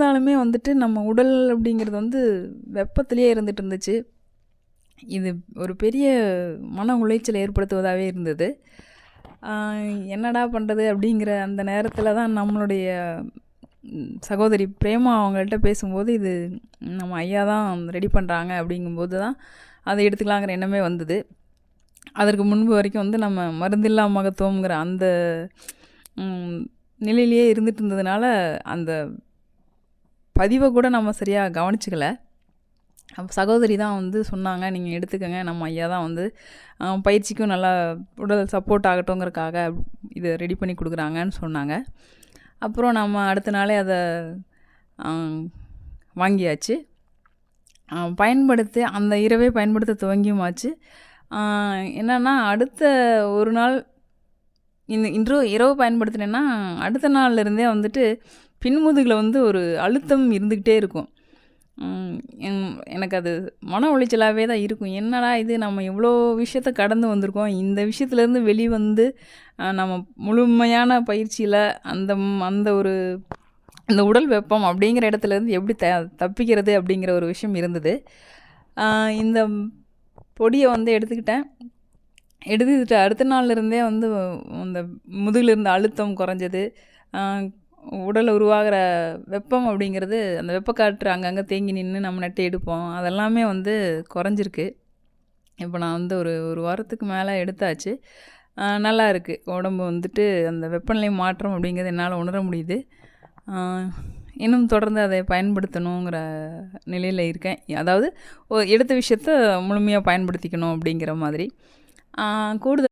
இருந்தாலுமே வந்துட்டு நம்ம உடல் அப்படிங்கிறது வந்து வெப்பத்திலேயே இருந்துட்டு இருந்துச்சு. இது ஒரு பெரிய மன உளைச்சலை ஏற்படுத்துவதாகவே இருந்தது. என்னடா பண்ணுறது அப்படிங்கிற அந்த நேரத்தில் தான் நம்மளுடைய சகோதரி பிரேமா அவங்கள்ட்ட பேசும்போது இது நம்ம ஐயா தான் ரெடி பண்ணுறாங்க அப்படிங்கும்போது தான் அதை எடுத்துக்கலாங்கிற எண்ணமே வந்தது. அதற்கு முன்பு வரைக்கும் வந்து நம்ம மருந்தில்லா மகத்துவங்கிற அந்த நிலையிலேயே இருந்துட்டு இருந்ததுனால அந்த பதிவை கூட நம்ம சரியாக கவனிச்சிக்கல. சகோதரி தான் வந்து சொன்னாங்க நீங்கள் எடுத்துக்கங்க நம்ம ஐயா தான் வந்து பயிற்சிக்கும் நல்லா உடல் சப்போர்ட் ஆகட்டுங்கிறக்காக இதை ரெடி பண்ணி கொடுக்குறாங்கன்னு சொன்னாங்க. அப்புறம் நம்ம அடுத்த நாளே அதை வாங்கியாச்சு. பயன்படுத்தி அந்த இரவே பயன்படுத்த துவங்கியுமாச்சு என்னென்னா அடுத்த ஒரு நாள் இந்த இன்று இரவு பயன்படுத்தினேன்னா அடுத்த நாள்ல இருந்தே வந்துட்டு பின்முதுகில் வந்து ஒரு அழுத்தம் இருந்துக்கிட்டே இருக்கும். என்- எனக்கு அது மன உளைச்சலாகவே தான் இருக்கும். என்னடா இது? நம்ம இவ்வளோ விஷயத்த கடந்து வந்திருக்கோம். இந்த விஷயத்துலேருந்து வெளிவந்து நம்ம முழுமையான பயிற்சியில் அந்த அந்த ஒரு இந்த உடல் வெப்பம் அப்படிங்கிற இடத்துலேருந்து எப்படி த தப்பிக்கிறது அப்படிங்கிற ஒரு விஷயம் இருந்தது. இந்த பொடியை வந்து எடுத்துக்கிட்டேன். எடுத்துக்கிட்டு அடுத்த நாள்ல இருந்தே வந்து அந்த முதுகில் இருந்த அழுத்தம் குறைஞ்சது. உடலில் உடல் உருவாகிற வெப்பம் அப்படிங்கிறது அந்த வெப்பக்காற்று அங்கங்கே தேங்கி நின்று நம்ம நட்டு எடுப்போம். அதெல்லாமே வந்து குறைஞ்சிருக்கு. இப்போ நான் வந்து ஒரு ஒரு வாரத்துக்கு மேலே எடுத்தாச்சு. நல்லா இருக்குது உடம்பு வந்துட்டு அந்த வெப்பநிலை மாற்றம் அப்படிங்கிறது என்னால் உணர முடியுது. இன்னும் தொடர்ந்து அதை பயன்படுத்தணுங்கிற நிலையில் இருக்கேன். அதாவது எடுத்த விஷயத்த முழுமையாக பயன்படுத்திக்கணும் அப்படிங்கிற மாதிரி. கூடுதல்